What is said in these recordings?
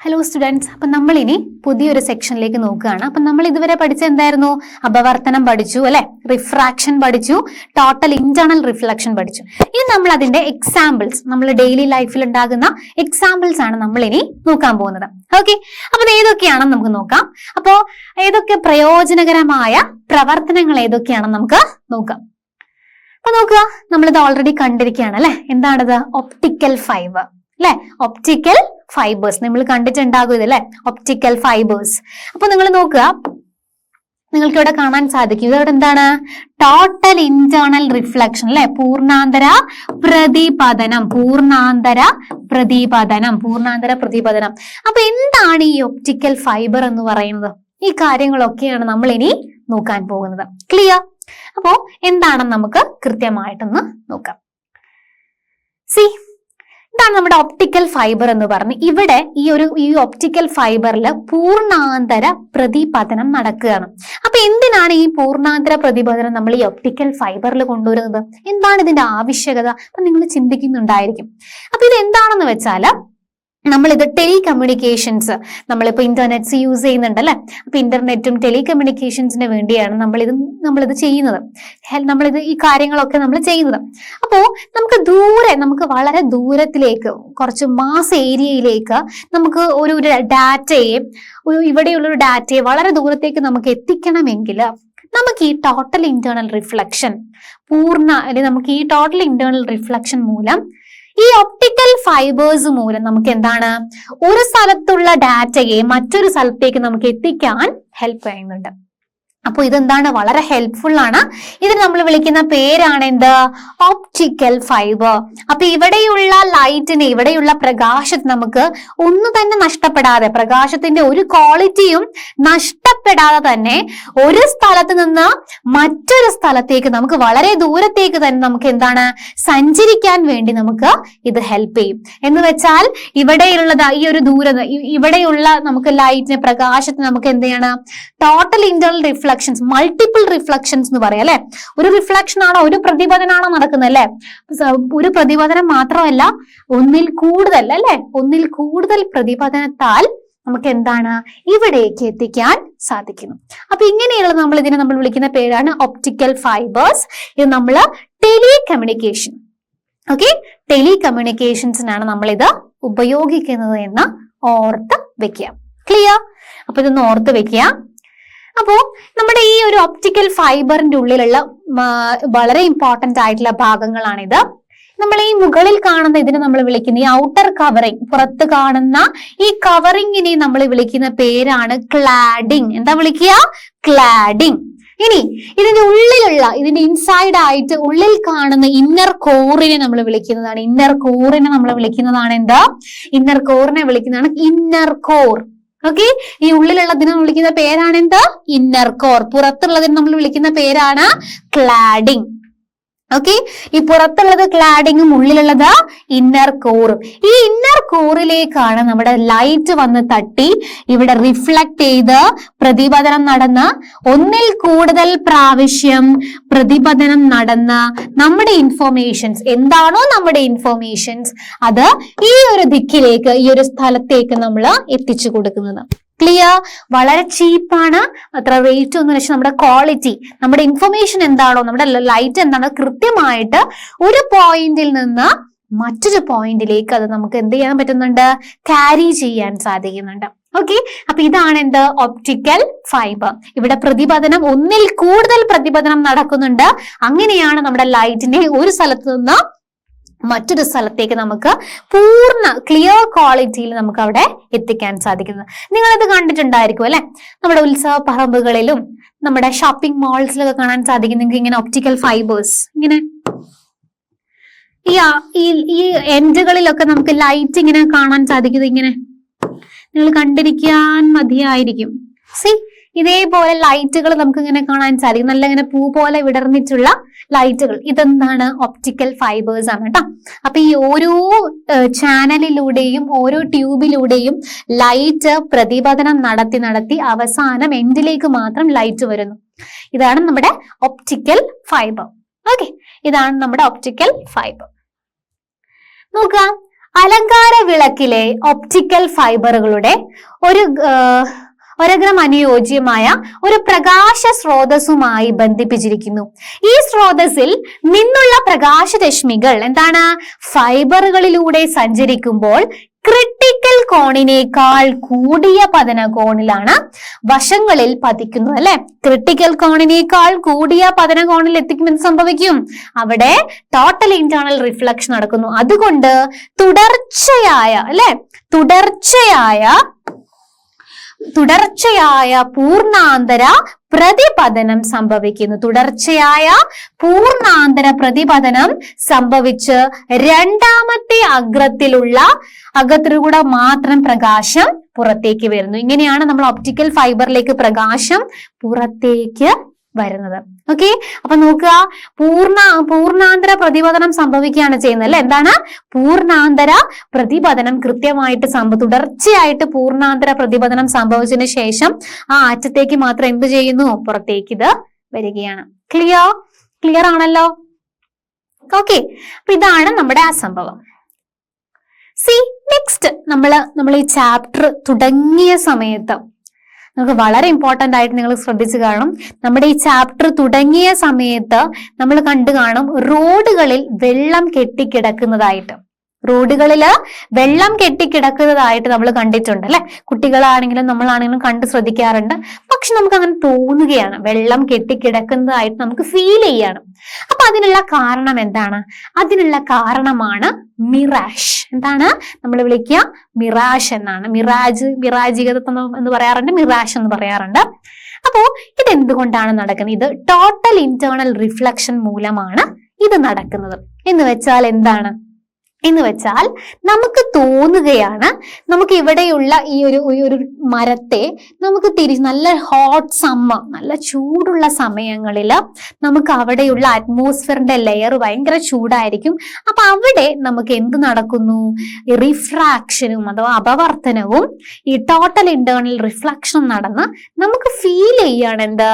Hello students അപ്പം നമ്മളിനി പുതിയൊരു സെക്ഷനിലേക്ക് നോക്കുകയാണ്. അപ്പം നമ്മൾ ഇതുവരെ പഠിച്ച എന്തായിരുന്നു? അപവർത്തനം പഠിച്ചു അല്ലെ? റിഫ്രാക്ഷൻ പഠിച്ചു ടോട്ടൽ ഇന്റേണൽ റിഫ്ലക്ഷൻ പഠിച്ചു. ഇനി നമ്മൾ അതിന്റെ എക്സാമ്പിൾസ് നമ്മൾ ഡെയിലി ലൈഫിൽ ഉണ്ടാകുന്ന എക്സാമ്പിൾസ് ആണ് നമ്മൾ ഇനി നോക്കാൻ പോകുന്നത്. ഓക്കെ അപ്പൊ ഏതൊക്കെയാണെന്ന് നമുക്ക് നോക്കാം. അപ്പോ ഏതൊക്കെ പ്രയോജനകരമായ പ്രവർത്തനങ്ങൾ ഏതൊക്കെയാണെന്ന് നമുക്ക് നോക്കാം. അപ്പൊ നോക്കുക നമ്മളിത് ഓൾറെഡി കണ്ടിരിക്കുകയാണ് അല്ലെ? എന്താണത്? ഒപ്റ്റിക്കൽ ഫൈബർ അല്ലെ? ഒപ്റ്റിക്കൽ ഫൈബേഴ്സ് നമ്മൾ കണ്ടിട്ടുണ്ടാകും അല്ലേ? ഒപ്റ്റിക്കൽ ഫൈബേഴ്സ് അപ്പൊ നിങ്ങൾ നോക്കുക. നിങ്ങൾക്ക് ഇവിടെ കാണാൻ സാധിക്കും. ഇതവിടെ എന്താണ്? ടോട്ടൽ ഇന്റേണൽ റിഫ്ലക്ഷൻ അല്ലെ? പൂർണാന്തര പ്രതിപതനം. പൂർണാന്തര പ്രതിപതനം. പൂർണാന്തര പ്രതിപതനം. അപ്പൊ എന്താണ് ഈ ഒപ്റ്റിക്കൽ ഫൈബർ എന്ന് പറയുന്നത്? ഈ കാര്യങ്ങളൊക്കെയാണ് നമ്മൾ ഇനി നോക്കാൻ പോകുന്നത്. ക്ലിയർ അപ്പോ എന്താണെന്ന് നമുക്ക് കൃത്യമായിട്ടൊന്ന് നോക്കാം. സി ഇതാണ് നമ്മുടെ ഒപ്റ്റിക്കൽ ഫൈബർ എന്ന് പറഞ്ഞ്. ഇവിടെ ഈ ഒരു ഈ ഒപ്റ്റിക്കൽ ഫൈബറിൽ പൂർണാന്തര പ്രതിപതനം നടക്കുകയാണ്. അപ്പൊ എന്തിനാണ് ഈ പൂർണാന്തര പ്രതിപതനം നമ്മൾ ഈ ഒപ്റ്റിക്കൽ ഫൈബറിൽ കൊണ്ടുവരുന്നത്? എന്താണ് ഇതിന്റെ ആവശ്യകത? അപ്പൊ നിങ്ങൾ ചിന്തിക്കുന്നുണ്ടായിരിക്കും. അപ്പൊ ഇത് എന്താണെന്ന് വെച്ചാൽ നമ്മളിത് ടെലി കമ്മ്യൂണിക്കേഷൻസ് നമ്മളിപ്പോൾ ഇന്റർനെറ്റ്സ് യൂസ് ചെയ്യുന്നുണ്ട് അല്ലെ അപ്പൊ ഇന്റർനെറ്റും ടെലി കമ്മ്യൂണിക്കേഷൻസിന് വേണ്ടിയാണ് നമ്മളിത് നമ്മളിത് ചെയ്യുന്നത്. നമ്മളിത് ഈ കാര്യങ്ങളൊക്കെ നമ്മൾ ചെയ്യുന്നത്. അപ്പോ നമുക്ക് ദൂരെ നമുക്ക് വളരെ ദൂരത്തിലേക്ക് കുറച്ച് മാസ് ഏരിയയിലേക്ക് നമുക്ക് ഒരു ഒരു ഡാറ്റയെ ഇവിടെയുള്ളൊരു ഡാറ്റയെ വളരെ ദൂരത്തേക്ക് നമുക്ക് എത്തിക്കണമെങ്കിൽ നമുക്ക് ഈ ടോട്ടൽ ഇന്റേണൽ റിഫ്ലക്ഷൻ പൂർണ അല്ലെങ്കിൽ നമുക്ക് ഈ ടോട്ടൽ ഇന്റേണൽ റിഫ്ലക്ഷൻ മൂലം ഈ ഒപ്റ്റിക്കൽ ഫൈബേഴ്സ് മൂലം നമുക്ക് എന്താണ്? ഒരു സ്ഥലത്തുള്ള ഡാറ്റയെ മറ്റൊരു സ്ഥലത്തേക്ക് നമുക്ക് എത്തിക്കാൻ ഹെൽപ്പ് ചെയ്യുന്നുണ്ട്. അപ്പോൾ ഇതെന്താണ്? വളരെ ഹെൽപ്ഫുൾ ആണ്. ഇതിന് നമ്മൾ വിളിക്കുന്ന പേരാണ് എന്ത്? ഓപ്റ്റിക്കൽ ഫൈബർ അപ്പൊ ഇവിടെയുള്ള ലൈറ്റിന് ഇവിടെയുള്ള പ്രകാശത്തിന് നമുക്ക് ഒന്നു തന്നെ നഷ്ടപ്പെടാതെ പ്രകാശത്തിന്റെ ഒരു ക്വാളിറ്റിയും നഷ്ടപ്പെടാതെ തന്നെ ഒരു സ്ഥലത്ത് നിന്ന് മറ്റൊരു സ്ഥലത്തേക്ക് നമുക്ക് വളരെ ദൂരത്തേക്ക് തന്നെ നമുക്ക് എന്താണ്? സഞ്ചരിക്കാൻ വേണ്ടി നമുക്ക് ഇത് ഹെൽപ്പ് ചെയ്യും. എന്ന് വെച്ചാൽ ഇവിടെയുള്ളത് ഈ ഒരു ദൂരം ഇവിടെയുള്ള നമുക്ക് ലൈറ്റിന് പ്രകാശത്തിന് നമുക്ക് എന്ത് ചെയ്യണം? Total internal reflections multiple reflections എന്ന് പറയാം അല്ലെ? ഒരു റിഫ്ലക്ഷൻ ആണോ ഒരു പ്രതിപതനാണോ നടക്കുന്നത് അല്ലെ? ഒരു പ്രതിപതനം മാത്രമല്ല ഒന്നിൽ കൂടുതൽ അല്ലെ? ഒന്നിൽ കൂടുതൽ പ്രതിപതനത്താൽ നമുക്ക് എന്താണ്? ഇവിടേക്ക് എത്തിക്കാൻ സാധിക്കുന്നു. അപ്പൊ ഇങ്ങനെയുള്ള നമ്മൾ ഇതിനെ നമ്മൾ വിളിക്കുന്ന പേരാണ് ഒപ്റ്റിക്കൽ ഫൈബേഴ്സ് ഇത് നമ്മൾ ടെലി കമ്മ്യൂണിക്കേഷൻ ഓക്കെ ടെലി കമ്മ്യൂണിക്കേഷൻസിനാണ് നമ്മൾ ഇത് ഉപയോഗിക്കുന്നത് എന്ന് ഓർത്ത് വെക്കുക. ക്ലിയർ അപ്പൊ ഇതൊന്ന് ഓർത്ത് വെക്കുക. അപ്പോ നമ്മുടെ ഈ ഒരു ഒപ്റ്റിക്കൽ ഫൈബറിന്റെ ഉള്ളിലുള്ള വളരെ ഇമ്പോർട്ടന്റ് ആയിട്ടുള്ള ഭാഗങ്ങളാണിത്. നമ്മൾ ഈ മുകളിൽ കാണുന്ന ഇതിനെ നമ്മൾ വിളിക്കുന്ന ഈ ഔട്ടർ കവറിങ് പുറത്ത് കാണുന്ന ഈ കവറിങ്ങിനെ നമ്മൾ വിളിക്കുന്ന പേരാണ് ക്ലാഡിങ് എന്താ വിളിക്കുക? ക്ലാഡിങ് ഇനി ഇതിന്റെ ഉള്ളിലുള്ള ഇതിന്റെ ഇൻസൈഡ് ആയിട്ട് ഉള്ളിൽ കാണുന്ന ഇന്നർ കോറിനെ നമ്മൾ വിളിക്കുന്നതാണ്. ഇന്നർ കോറിനെ നമ്മൾ വിളിക്കുന്നതാണ് എന്താ? ഇന്നർ കോറിനെ വിളിക്കുന്നതാണ് ഇന്നർ കോർ ഓക്കെ ഈ ഉള്ളിലുള്ളതിനെ വിളിക്കുന്ന പേരാണ് എന്ത്? ഇന്നർ കോർ പുറത്തുള്ളതിനെ നമ്മൾ വിളിക്കുന്ന പേരാണ് ക്ലാഡിംഗ് ഓക്കെ ഈ പുറത്തുള്ളത് ക്ലാഡിങ്ങും ഉള്ളിലുള്ളത് ഇന്നർ കോറും ഈ ഇന്നർ കോറിലേക്കാണ് നമ്മുടെ ലൈറ്റ് വന്ന് തട്ടി ഇവിടെ റിഫ്ലക്ട് ചെയ്ത് പ്രതിപതനം നടന്ന് ഒന്നിൽ കൂടുതൽ പ്രാവശ്യം പ്രതിപതനം നടന്ന് നമ്മുടെ ഇൻഫോർമേഷൻസ് എന്താണോ നമ്മുടെ ഇൻഫോർമേഷൻസ് അത് ഈ ഒരു ദിക്കിലേക്ക് ഈ ഒരു സ്ഥലത്തേക്ക് നമ്മൾ എത്തിച്ചു കൊടുക്കുന്നത്. ക്ലിയർ വളരെ ചീപ്പാണ് അത്ര റേറ്റ് ഒന്നും വെച്ചാൽ നമ്മുടെ ക്വാളിറ്റി നമ്മുടെ ഇൻഫർമേഷൻ എന്താണോ നമ്മുടെ ലൈറ്റ് എന്താണോ കൃത്യമായിട്ട് ഒരു പോയിന്റിൽ നിന്ന് മറ്റൊരു പോയിന്റിലേക്ക് അത് നമുക്ക് എന്ത് ചെയ്യാൻ പറ്റുന്നുണ്ട്? ക്യാരി ചെയ്യാൻ സാധിക്കുന്നുണ്ട്. ഓക്കെ അപ്പൊ ഇതാണ് എന്ത് ഒപ്റ്റിക്കൽ ഫൈബർ ഇവിടെ പ്രതിപതനം ഒന്നിൽ കൂടുതൽ പ്രതിപതനം നടക്കുന്നുണ്ട്. അങ്ങനെയാണ് നമ്മുടെ ലൈറ്റിനെ ഒരു സ്ഥലത്ത് നിന്ന് മറ്റൊരു സ്ഥലത്തേക്ക് നമുക്ക് പൂർണ ക്ലിയർ ക്വാളിറ്റിയിൽ നമുക്ക് അവിടെ എത്തിക്കാൻ സാധിക്കുന്നത് നിങ്ങളത് കണ്ടിട്ടുണ്ടായിരിക്കും അല്ലെ? നമ്മുടെ ഉത്സവ പറമ്പുകളിലും നമ്മുടെ ഷോപ്പിംഗ് മാൾസിലൊക്കെ കാണാൻ സാധിക്കും. നിങ്ങൾക്ക് ഇങ്ങനെ ഒപ്റ്റിക്കൽ ഫൈബേഴ്സ് ഇങ്ങനെ ഈ ഈ എൻഡുകളിലൊക്കെ നമുക്ക് ലൈറ്റ് ഇങ്ങനെ കാണാൻ സാധിക്കുന്നത് ഇങ്ങനെ. നിങ്ങൾ കണ്ടിരിക്കാൻ മതിയായിരിക്കും. സി ഇതേപോലെ ലൈറ്റുകൾ നമുക്ക് ഇങ്ങനെ കാണാൻ സാധിക്കും. നല്ല ഇങ്ങനെ പൂ പോലെ വിടർന്നിട്ടുള്ള ലൈറ്റുകൾ ഇതെന്താണ്? ഒപ്റ്റിക്കൽ ഫൈബേഴ്സ് ആണ് കേട്ടോ അപ്പൊ ഈ ഓരോ ചാനലിലൂടെയും ഓരോ ട്യൂബിലൂടെയും ലൈറ്റ് പ്രതിപതനം നടത്തി നടത്തി അവസാനം എൻഡിലേക്ക് മാത്രം ലൈറ്റ് വരുന്നു. ഇതാണ് നമ്മുടെ ഒപ്റ്റിക്കൽ ഫൈബർ ഓക്കെ ഇതാണ് നമ്മുടെ ഒപ്റ്റിക്കൽ ഫൈബർ നോക്കുക. അലങ്കാര വിളക്കിലെ ഒപ്റ്റിക്കൽ ഫൈബറുകളുടെ ഒരു ഒരഗ്രം അനുയോജ്യമായ ഒരു പ്രകാശ സ്രോതസ്സുമായി ബന്ധിപ്പിച്ചിരിക്കുന്നു. ഈ സ്രോതസ്സിൽ നിന്നുള്ള പ്രകാശരശ്മികൾ എന്താണ്? ഫൈബറുകളിലൂടെ സഞ്ചരിക്കുമ്പോൾ ക്രിട്ടിക്കൽ കോണിനേക്കാൾ കൂടിയ പതന കോണിലാണ് വശങ്ങളിൽ പതിക്കുന്നത് അല്ലെ? ക്രിട്ടിക്കൽ കോണിനേക്കാൾ കൂടിയ പതന കോണിൽ എത്തിക്കുമ്പോൾ സംഭവിക്കും? അവിടെ ടോട്ടൽ ഇന്റേണൽ റിഫ്ലക്ഷൻ നടക്കുന്നു. അതുകൊണ്ട് തുടർച്ചയായ അല്ലെ? തുടർച്ചയായ തുടർച്ചയായ പൂർണാന്തര പ്രതിപതനം സംഭവിക്കുന്നു. തുടർച്ചയായ പൂർണാന്തര പ്രതിപതനം സംഭവിച്ച് രണ്ടാമത്തെ അഗ്രത്തിലുള്ള അഗ്രത്തിലൂടെ മാത്രം പ്രകാശം പുറത്തേക്ക് വരുന്നു. ഇങ്ങനെയാണ് നമ്മൾ ഒപ്റ്റിക്കൽ ഫൈബറിലേക്ക് പ്രകാശം പുറത്തേക്ക് വരുന്നത്. ഓക്കെ അപ്പൊ നോക്കുക പൂർണ പൂർണാന്തര പ്രതിപതനം സംഭവിക്കുകയാണ് ചെയ്യുന്നത് അല്ലെ? എന്താണ്? പൂർണാന്തര പ്രതിപതനം. കൃത്യമായിട്ട് സംഭവ തുടർച്ചയായിട്ട് പൂർണാന്തര പ്രതിപതനം സംഭവിച്ചതിന് ശേഷം ആ അറ്റത്തേക്ക് മാത്രം എന്ത് ചെയ്യുന്നു? പുറത്തേക്ക് ഇത് വരികയാണ്. ക്ലിയർ ക്ലിയർ ആണല്ലോ? ഓക്കെ അപ്പൊ ഇതാണ് നമ്മുടെ ആ സംഭവം. സി നെക്സ്റ്റ് നമ്മൾ നമ്മൾ ഈ ചാപ്റ്റർ തുടങ്ങിയ സമയത്ത് നമുക്ക് വളരെ ഇമ്പോർട്ടന്റ് ആയിട്ട് നിങ്ങൾ ശ്രദ്ധിച്ചു കാണും നമ്മുടെ ഈ ചാപ്റ്റർ തുടങ്ങിയ സമയത്ത് നമ്മൾ കണ്ടു കാണും റോഡുകളിൽ വെള്ളം കെട്ടിക്കിടക്കുന്നതായിട്ട്. റോഡുകളിൽ വെള്ളം കെട്ടിക്കിടക്കുന്നതായിട്ട് നമ്മൾ കണ്ടിട്ടുണ്ട് അല്ലെ? കുട്ടികളാണെങ്കിലും നമ്മളാണെങ്കിലും കണ്ട് ശ്രദ്ധിക്കാറുണ്ട്. പക്ഷെ നമുക്ക് അങ്ങനെ തോന്നുകയാണ്. വെള്ളം കെട്ടിക്കിടക്കുന്നതായിട്ട് നമുക്ക് ഫീൽ ചെയ്യാണ്. അപ്പൊ അതിനുള്ള കാരണം എന്താണ്? അതിനുള്ള കാരണമാണ് മിറാഷ് എന്താണ്? നമ്മൾ വിളിക്കുക മിറാഷ് എന്നാണ്. മിറാജ് മിറാജികതത്വം എന്ന് പറയാറുണ്ട്. മിറാഷ് എന്ന് പറയാറുണ്ട്. അപ്പോ ഇത് എന്തുകൊണ്ടാണ് നടക്കുന്നത്? ഇത് ടോട്ടൽ ഇന്റേണൽ റിഫ്ലക്ഷൻ മൂലമാണ് ഇത് നടക്കുന്നത്. എന്ന് വെച്ചാൽ എന്താണ്? എന്ന് വെച്ചാൽ നമുക്ക് തോന്നുകയാണ് നമുക്ക് ഇവിടെയുള്ള ഈ ഒരു ഒരു മരത്തെ നമുക്ക് തിരി നല്ല ഹോട്ട് സമ്മർ നല്ല ചൂടുള്ള സമയങ്ങളിൽ നമുക്ക് അവിടെയുള്ള അറ്റ്മോസ്ഫിയറിന്റെ ലെയർ ഭയങ്കര ചൂടായിരിക്കും. അപ്പൊ അവിടെ നമുക്ക് എന്ത് നടക്കുന്നു? റിഫ്രാക്ഷനും അഥവാ അപവർത്തനവും ഈ ടോട്ടൽ ഇന്റേണൽ റിഫ്ലക്ഷനും നടന്ന് നമുക്ക് ഫീൽ ചെയ്യാണ് എന്ത്?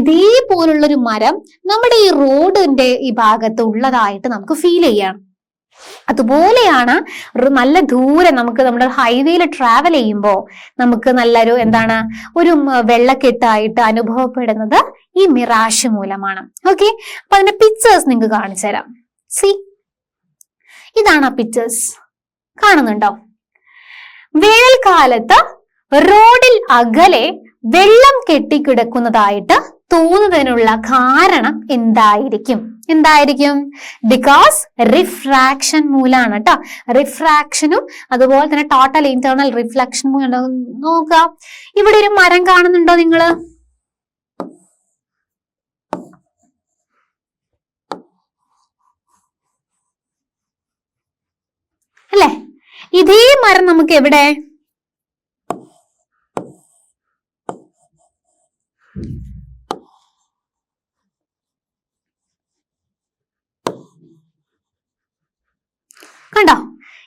ഇതേപോലുള്ളൊരു മരം നമ്മുടെ ഈ റോഡിന്റെ ഈ ഭാഗത്ത് ഉള്ളതായിട്ട് നമുക്ക് ഫീൽ ചെയ്യാണ്. അതുപോലെയാണ് ഒരു നല്ല ദൂരെ നമുക്ക് നമ്മുടെ ഹൈവേയിൽ ട്രാവൽ ചെയ്യുമ്പോൾ നമുക്ക് നല്ലൊരു എന്താണ് ഒരു വെള്ളക്കെട്ടായിട്ട് അനുഭവപ്പെടുന്നത് ഈ മിറാഷ് മൂലമാണ്. ഓക്കെ അപ്പൊ അതിന്റെ പിക്ചേഴ്സ് നിങ്ങൾക്ക് കാണിച്ചു തരാം. സി ഇതാണ് ആ പിക്ചേഴ്സ് കാണുന്നുണ്ടോ? വേനൽക്കാലത്ത് റോഡിൽ അകലെ വെള്ളം കെട്ടിക്കിടക്കുന്നതായിട്ട് തോന്നുന്നതിനുള്ള കാരണം എന്തായിരിക്കും? എന്തായിരിക്കും? ബിക്കോസ് റിഫ്രാക്ഷൻ മൂലാണ് കേട്ടോ റിഫ്രാക്ഷനും അതുപോലെ തന്നെ ടോട്ടൽ ഇന്റേണൽ റിഫ്ലക്ഷൻ മൂലം നോക്കുക. ഇവിടെ ഒരു മരം കാണുന്നുണ്ടോ നിങ്ങൾ? അല്ലേ? ഇതേ മരം നമുക്ക് എവിടെ കണ്ടോ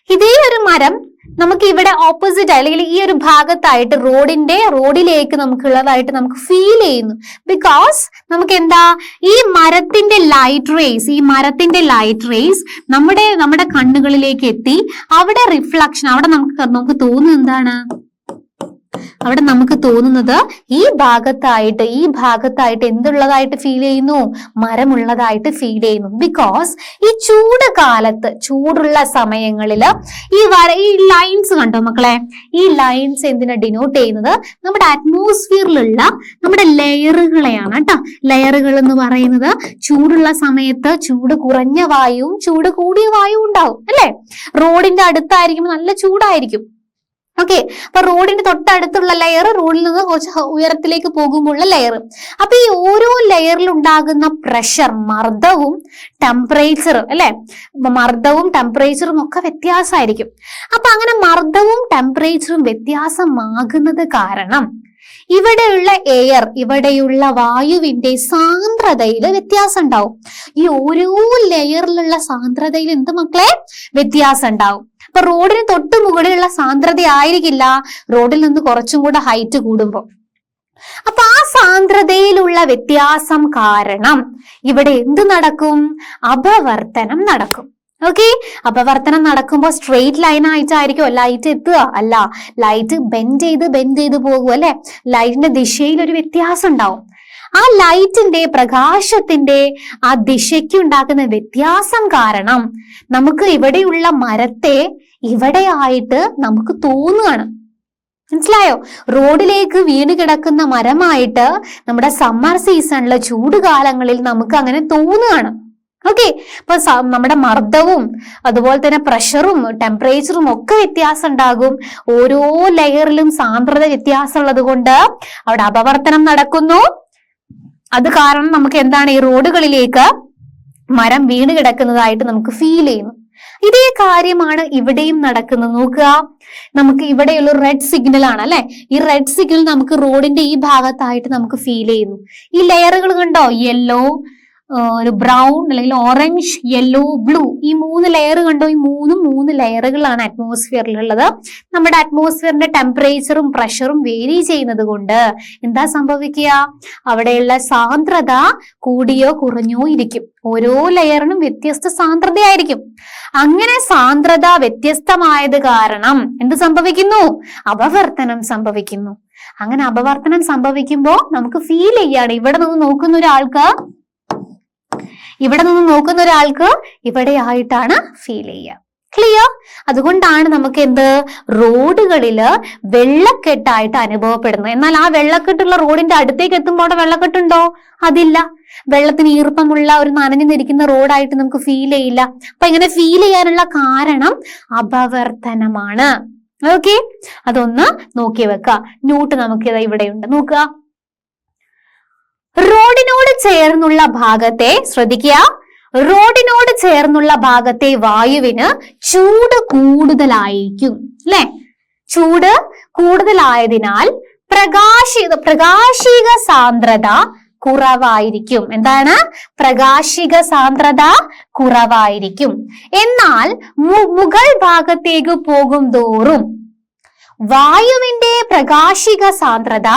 ഇതേ ഒരു മരം നമുക്ക് ഇവിടെ ഓപ്പോസിറ്റ് അല്ലെങ്കിൽ ഈ ഒരു ഭാഗത്തായിട്ട് റോഡിന്റെ റോഡിലേക്ക് നമുക്കുള്ളതായിട്ട് നമുക്ക് ഫീൽ ചെയ്യുന്നു. ബിക്കോസ് നമുക്ക് എന്താ ഈ മരത്തിന്റെ ലൈറ്റ് റേസ് ഈ മരത്തിന്റെ ലൈറ്റ് റേസ് നമ്മുടെ നമ്മുടെ കണ്ണുകളിലേക്ക് എത്തി. അവിടെ റിഫ്ലക്ഷൻ അവിടെ നമുക്ക് നമുക്ക് തോന്നുന്നത് എന്താണ്? അവിടെ നമുക്ക് തോന്നുന്നത് ഈ ഭാഗത്തായിട്ട് ഈ ഭാഗത്തായിട്ട് എന്തുള്ളതായിട്ട് ഫീൽ ചെയ്യുന്നു? മരമുള്ളതായിട്ട് ഫീൽ ചെയ്യുന്നു. ബിക്കോസ് ഈ ചൂട് കാലത്ത് ചൂടുള്ള സമയങ്ങളിൽ ഈ വര ഈ ലൈൻസ് കണ്ടോ മക്കളെ? ഈ ലൈൻസ് എന്തിനാ ഡിനോട്ട് ചെയ്യുന്നത്? നമ്മുടെ അറ്റ്മോസ്ഫിയറിലുള്ള നമ്മുടെ ലെയറുകളെയാണ് കേട്ടോ. ലെയറുകൾ എന്ന് പറയുന്നത് ചൂടുള്ള സമയത്ത് ചൂട് കുറഞ്ഞ വായുവും ചൂട് കൂടിയ വായുവും ഉണ്ടാവും അല്ലെ? റോഡിന്റെ അടുത്തായിരിക്കുമ്പോൾ നല്ല ചൂടായിരിക്കും. ഓക്കെ അപ്പൊ റോഡിന്റെ തൊട്ടടുത്തുള്ള ലെയർ റോഡിൽ നിന്ന് കുറച്ച് ഉയരത്തിലേക്ക് പോകുമ്പോഴുള്ള ലെയർ അപ്പൊ ഈ ഓരോ ലെയറിൽ ഉണ്ടാകുന്ന പ്രഷർ മർദ്ദവും ടെമ്പറേച്ചറും അല്ലെ? മർദ്ദവും ടെമ്പറേച്ചറും ഒക്കെ വ്യത്യാസമായിരിക്കും. അപ്പൊ അങ്ങനെ മർദ്ദവും ടെമ്പറേച്ചറും വ്യത്യാസമാകുന്നത് കാരണം ഇവിടെയുള്ള എയർ ഇവിടെയുള്ള വായുവിന്റെ സാന്ദ്രതയിൽ വ്യത്യാസം ഉണ്ടാവും. ഈ ഓരോ ലെയറിലുള്ള സാന്ദ്രതയിൽ എന്ത് മക്കളെ? വ്യത്യാസം ഉണ്ടാവും. അപ്പൊ റോഡിന് തൊട്ട് മുകളിലുള്ള സാന്ദ്രത ആയിരിക്കില്ല. റോഡിൽ നിന്ന് കുറച്ചും കൂടെ ഹൈറ്റ് കൂടുമ്പോൾ അപ്പൊ ആ സാന്ദ്രതയിലുള്ള വ്യത്യാസം കാരണം ഇവിടെ എന്ത് നടക്കും? അപവർത്തനം നടക്കും. ഓക്കെ അപവർത്തനം നടക്കുമ്പോൾ സ്ട്രെയിറ്റ് ലൈൻ ആയിട്ടായിരിക്കും ലൈറ്റ് എത്തുക. അല്ല ലൈറ്റ് ബെൻഡ് ചെയ്ത് ബെൻഡ് ചെയ്ത് പോകും അല്ലെ? ലൈറ്റിന്റെ ദിശയിൽ ഒരു വ്യത്യാസം ഉണ്ടാവും. ആ ലൈറ്റിന്റെ പ്രകാശത്തിന്റെ ആ ദിശയ്ക്ക് ഉണ്ടാക്കുന്ന വ്യത്യാസം കാരണം നമുക്ക് ഇവിടെയുള്ള മരത്തെ ഇവിടെയായിട്ട് നമുക്ക് തോന്നുകയാണ്. മനസ്സിലായോ? റോഡിലേക്ക് വീണ് കിടക്കുന്ന മരമായിട്ട് നമ്മുടെ സമ്മർ സീസണിലെ ചൂട് കാലങ്ങളിൽ നമുക്ക് അങ്ങനെ തോന്നുകയാണ്. ഓക്കെ അപ്പൊ സ- നമ്മുടെ മർദ്ദവും അതുപോലെ തന്നെ പ്രഷറും ടെമ്പറേച്ചറും ഒക്കെ വ്യത്യാസം ഉണ്ടാകും. ഓരോ ലെയറിലും സാന്ദ്രത വ്യത്യാസമുള്ളത് കൊണ്ട് അവിടെ അപവർത്തനം നടക്കുന്നു. അത് കാരണം നമുക്ക് എന്താണ് ഈ റോഡുകളിലേക്ക് മരം വീണ് കിടക്കുന്നതായിട്ട് നമുക്ക് ഫീൽ ചെയ്യുന്നു. ഇതേ കാര്യമാണ് ഇവിടെയും നടക്കുന്നത്. നോക്കുക നമുക്ക് ഇവിടെയുള്ള റെഡ് സിഗ്നൽ ആണ് അല്ലെ? ഈ റെഡ് സിഗ്നൽ നമുക്ക് റോഡിന്റെ ഈ ഭാഗത്തായിട്ട് നമുക്ക് ഫീൽ ചെയ്യുന്നു. ഈ ലെയറുകൾ കണ്ടോ? യെല്ലോ ഒരു ബ്രൗൺ അല്ലെങ്കിൽ ഓറഞ്ച് യെല്ലോ ബ്ലൂ ഈ മൂന്ന് ലെയർ കണ്ടോ? ഈ മൂന്നും മൂന്ന് ലെയറുകളാണ് അറ്റ്മോസ്ഫിയറിലുള്ളത് നമ്മുടെ അറ്റ്മോസ്ഫിയറിന്റെ ടെമ്പറേച്ചറും പ്രഷറും വേരി ചെയ്യുന്നത് കൊണ്ട് എന്താ സംഭവിക്കുക? അവിടെയുള്ള സാന്ദ്രത കൂടിയോ കുറഞ്ഞോ ഇരിക്കും. ഓരോ ലെയറിനും വ്യത്യസ്ത സാന്ദ്രതയായിരിക്കും. അങ്ങനെ സാന്ദ്രത വ്യത്യസ്തമായത് കാരണം എന്ത് സംഭവിക്കുന്നു? അപവർത്തനം സംഭവിക്കുന്നു. അങ്ങനെ അപവർത്തനം സംഭവിക്കുമ്പോൾ നമുക്ക് ഫീൽ ചെയ്യാണ് ഇവിടെ നിന്ന് നോക്കുന്ന ഒരാൾക്ക് ഇവിടെ നിന്ന് നോക്കുന്ന ഒരാൾക്ക് ഇവിടെ ആയിട്ടാണ് ഫീൽ ചെയ്യുക. ക്ലിയർ അതുകൊണ്ടാണ് നമുക്ക് എന്ത്? റോഡുകളിൽ വെള്ളക്കെട്ടായിട്ട് അനുഭവപ്പെടുന്നത്. എന്നാൽ ആ വെള്ളക്കെട്ടുള്ള റോഡിന്റെ അടുത്തേക്ക് എത്തുമ്പോൾ അവിടെ വെള്ളക്കെട്ടുണ്ടോ? അതില്ല. വെള്ളത്തിന് ഈർപ്പമുള്ള ഒരു നനഞ്ഞു നിൽക്കുന്ന റോഡായിട്ട് നമുക്ക് ഫീൽ ചെയ്യില്ല. അപ്പൊ ഇങ്ങനെ ഫീൽ ചെയ്യാനുള്ള കാരണം അപവർത്തനമാണ്. ഓക്കെ അതൊന്ന് നോക്കി വെക്ക. ന്യൂട്ട് നമുക്ക് ഇതാ ഇവിടെയുണ്ട് നോക്കുക. റോഡിനോട് ചേർന്നുള്ള ഭാഗത്തെ ശ്രദ്ധിക്കുക. റോഡിനോട് ചേർന്നുള്ള ഭാഗത്തെ വായുവിന് ചൂട് കൂടുതലായിരിക്കും അല്ലെ? ചൂട് കൂടുതലായതിനാൽ പ്രകാശി പ്രകാശിക സാന്ദ്രത കുറവായിരിക്കും. എന്താണ്? പ്രകാശിക സാന്ദ്രത കുറവായിരിക്കും. എന്നാൽ മുഗൾ ഭാഗത്തേക്ക് പോകും തോറും വായുവിന്റെ പ്രകാശിക സാന്ദ്രത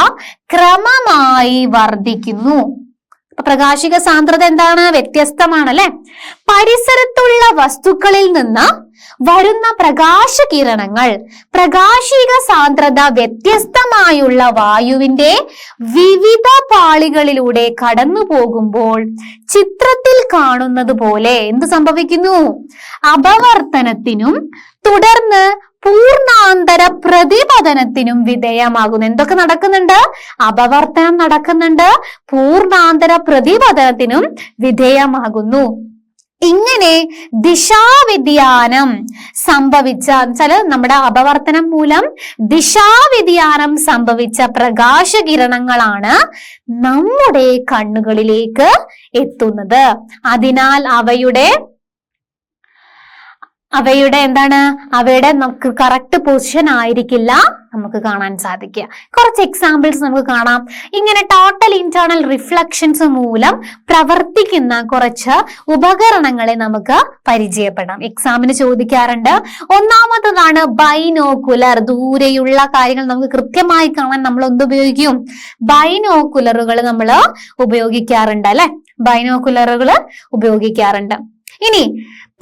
ക്രമമായി വർദ്ധിക്കുന്നു. പ്രകാശിക സാന്ദ്രത എന്താണ്? വ്യത്യസ്തമാണ് അല്ലെ പരിസരത്തുള്ള വസ്തുക്കളിൽ നിന്ന് വരുന്ന പ്രകാശ കിരണങ്ങൾ പ്രകാശിക സാന്ദ്രത വ്യത്യസ്തമായുള്ള വായുവിന്റെ വിവിധ പാളികളിലൂടെ കടന്നു പോകുമ്പോൾ ചിത്രത്തിൽ കാണുന്നത് പോലെ എന്ത് സംഭവിക്കുന്നു? അപവർത്തനത്തിനും തുടർന്ന് പൂർണാന്തര പ്രതിപതനത്തിനും വിധേയമാകുന്നു. എന്തൊക്കെ നടക്കുന്നുണ്ട്? അപവർത്തനം നടക്കുന്നുണ്ട്. പൂർണാന്തര പ്രതിപതനത്തിനും വിധേയമാകുന്നു. ഇങ്ങനെ ദിശാവ്യതിയാനം സംഭവിച്ച വെച്ചാൽ നമ്മുടെ അപവർത്തനം മൂലം ദിശാവ്യതിയാനം സംഭവിച്ച പ്രകാശകിരണങ്ങളാണ് നമ്മുടെ കണ്ണുകളിലേക്ക് എത്തുന്നത്. അതിനാൽ അവയുടെ അവയുടെ എന്താണ്? അവയുടെ നമുക്ക് കറക്റ്റ് പൊസിഷൻ ആയിരിക്കില്ല നമുക്ക് കാണാൻ സാധിക്കുക. കുറച്ച് എക്സാമ്പിൾസ് നമുക്ക് കാണാം. ഇങ്ങനെ ടോട്ടൽ ഇന്റേണൽ റിഫ്ലക്ഷൻസ് മൂലം പ്രവർത്തിക്കുന്ന കുറച്ച് ഉപകരണങ്ങളെ നമുക്ക് പരിചയപ്പെടാം. എക്സാമിന് ചോദിക്കാറുണ്ട് ഒന്നാമത്തതാണ് ബൈനോക്കുലർ ദൂരെയുള്ള കാര്യങ്ങൾ നമുക്ക് കൃത്യമായി കാണാൻ നമ്മൾ എന്ത് ഉപയോഗിക്കും? ബൈനോക്കുലറുകൾ നമ്മൾ ഉപയോഗിക്കാറുണ്ട് അല്ലെ? ബൈനോക്കുലറുകൾ ഉപയോഗിക്കാറുണ്ട്. ഇനി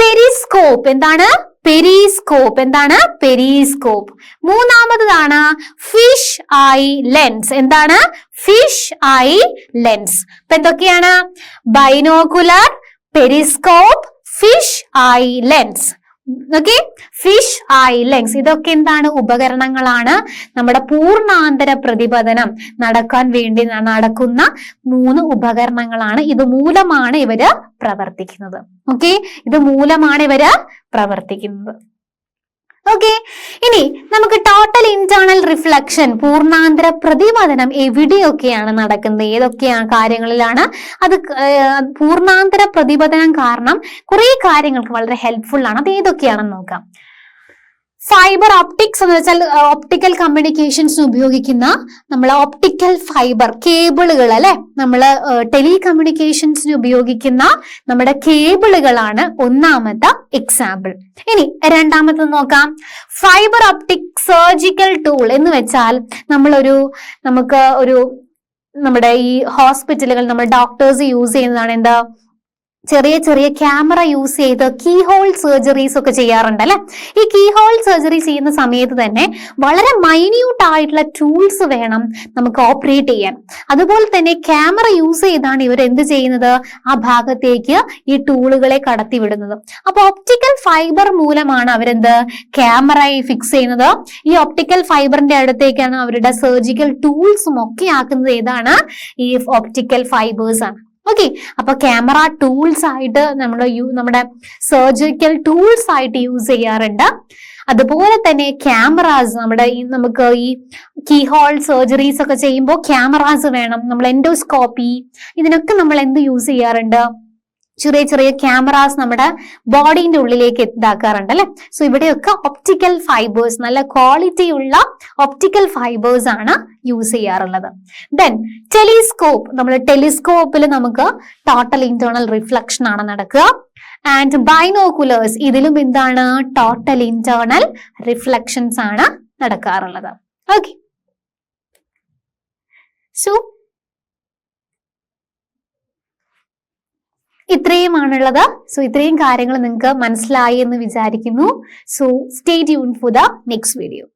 പെരിസ്കോപ്പ്. എന്താണ്? പെരിസ്കോപ്പ്. എന്താണ്? പെരിസ്കോപ്പ്. മൂന്നാമതാണ് ഫിഷ് ഐ ലെൻസ്. എന്താണ്? Fish eye lens. അപ്പൊ എന്തൊക്കെയാണ്? Binocular periscope fish eye lens. Okay fish eye lens ഇതൊക്കെ എന്താണ്? ഉപകരണങ്ങളാണ്. നമ്മുടെ പൂർണാന്തര പ്രതിപതനം നടക്കാൻ വേണ്ടി നടക്കുന്ന മൂന്ന് ഉപകരണങ്ങളാണ്. ഇത് മൂലമാണ് ഇവർ പ്രവർത്തിക്കുന്നത്. ഓക്കെ ഇത് മൂലമാണ് ഇവർ പ്രവർത്തിക്കുന്നത്. ഓക്കെ ഇനി നമുക്ക് ടോട്ടൽ ഇന്റേണൽ റിഫ്ലക്ഷൻ പൂർണാന്തര പ്രതിപതനം എവിടെയൊക്കെയാണ് നടക്കുന്നത്? ഏതൊക്കെയാണ് കാര്യങ്ങളിലാണ്? അത് പൂർണാന്തര പ്രതിപതനം കാരണം കുറെ കാര്യങ്ങൾക്ക് വളരെ ഹെൽപ്ഫുൾ ആണ്. അത് ഏതൊക്കെയാണെന്ന് നോക്കാം. ഫൈബർ ഓപ്റ്റിക്സ് എന്ന് വെച്ചാൽ ഓപ്റ്റിക്കൽ കമ്മ്യൂണിക്കേഷൻസിന് ഉപയോഗിക്കുന്ന നമ്മൾ ഓപ്റ്റിക്കൽ ഫൈബർ കേബിളുകൾ അല്ലെ? നമ്മൾ ടെലി കമ്മ്യൂണിക്കേഷൻസിന് ഉപയോഗിക്കുന്ന നമ്മുടെ കേബിളുകളാണ് ഒന്നാമത്തെ എക്സാമ്പിൾ ഇനി രണ്ടാമത്തെ നോക്കാം. ഫൈബർ ഓപ്റ്റിക് സർജിക്കൽ ടൂൾ എന്ന് വെച്ചാൽ നമ്മളൊരു നമുക്ക് ഒരു നമ്മുടെ ഈ ഹോസ്പിറ്റലുകൾ നമ്മൾ ഡോക്ടേഴ്സ് യൂസ് ചെയ്യുന്നതാണ് എന്താ? ചെറിയ ചെറിയ ക്യാമറ യൂസ് ചെയ്ത് കീ ഹോൾ സർജറീസ് ഒക്കെ ചെയ്യാറുണ്ട് അല്ലെ? ഈ കീ ഹോൾ സർജറി ചെയ്യുന്ന സമയത്ത് തന്നെ വളരെ മൈന്യൂട്ട് ആയിട്ടുള്ള ടൂൾസ് വേണം നമുക്ക് ഓപ്പറേറ്റ് ചെയ്യാൻ. അതുപോലെ തന്നെ ക്യാമറ യൂസ് ചെയ്താണ് ഇവർ എന്ത് ചെയ്യുന്നത്? ആ ഭാഗത്തേക്ക് ഈ ടൂളുകളെ കടത്തിവിടുന്നത് അപ്പൊ ഒപ്റ്റിക്കൽ ഫൈബർ മൂലമാണ് അവരെന്ത്? ക്യാമറയെ ഫിക്സ് ചെയ്യുന്നത്. ഈ ഒപ്റ്റിക്കൽ ഫൈബറിന്റെ അടുത്തേക്കാണ് അവരുടെ സർജിക്കൽ ടൂൾസും ഒക്കെ ആക്കുന്നത്. ഏതാണ്? ഈ ഒപ്റ്റിക്കൽ ഫൈബേഴ്സ് ആണ്. ഓക്കെ അപ്പൊ ക്യാമറ ടൂൾസ് ആയിട്ട് നമ്മൾ നമ്മുടെ സർജിക്കൽ ടൂൾസ് ആയിട്ട് യൂസ് ചെയ്യാറുണ്ട്. അതുപോലെ തന്നെ ക്യാമറാസ് നമ്മുടെ ഈ നമുക്ക് ഈ കീ ഹോൾ സർജറീസ് ഒക്കെ ചെയ്യുമ്പോൾ ക്യാമറാസ് വേണം നമ്മൾ എൻഡോസ്കോപ്പി ഇതിനൊക്കെ നമ്മൾ എന്ത് യൂസ് ചെയ്യാറുണ്ട്? ചെറിയ ചെറിയ ക്യാമറാസ് നമ്മുടെ ബോഡീന്റെ ഉള്ളിലേക്ക് ഇതാക്കാറുണ്ട് അല്ലെ? സോ ഇവിടെയൊക്കെ ഒപ്റ്റിക്കൽ ഫൈബേഴ്സ് നല്ല ക്വാളിറ്റി ഉള്ള ഒപ്റ്റിക്കൽ ഫൈബേഴ്സ് ആണ് യൂസ് ചെയ്യാറുള്ളത്. ദെൻ ടെലിസ്കോപ്പ് നമ്മൾ ടെലിസ്കോപ്പിൽ നമുക്ക് ടോട്ടൽ ഇന്റേണൽ റിഫ്ലക്ഷൻ ആണ് നടക്കുക. ആൻഡ് ബൈനോക്കുലേഴ്സ് ഇതിലും എന്താണ്? ടോട്ടൽ ഇന്റേണൽ റിഫ്ലക്ഷൻസ് ആണ് നടക്കാറുള്ളത്. Okay so ഇത്രയുമാണുള്ളത്. സോ ഇത്രയും കാര്യങ്ങൾ നിങ്ങൾക്ക് മനസ്സിലായി എന്ന് വിചാരിക്കുന്നു. So stay tune for the next video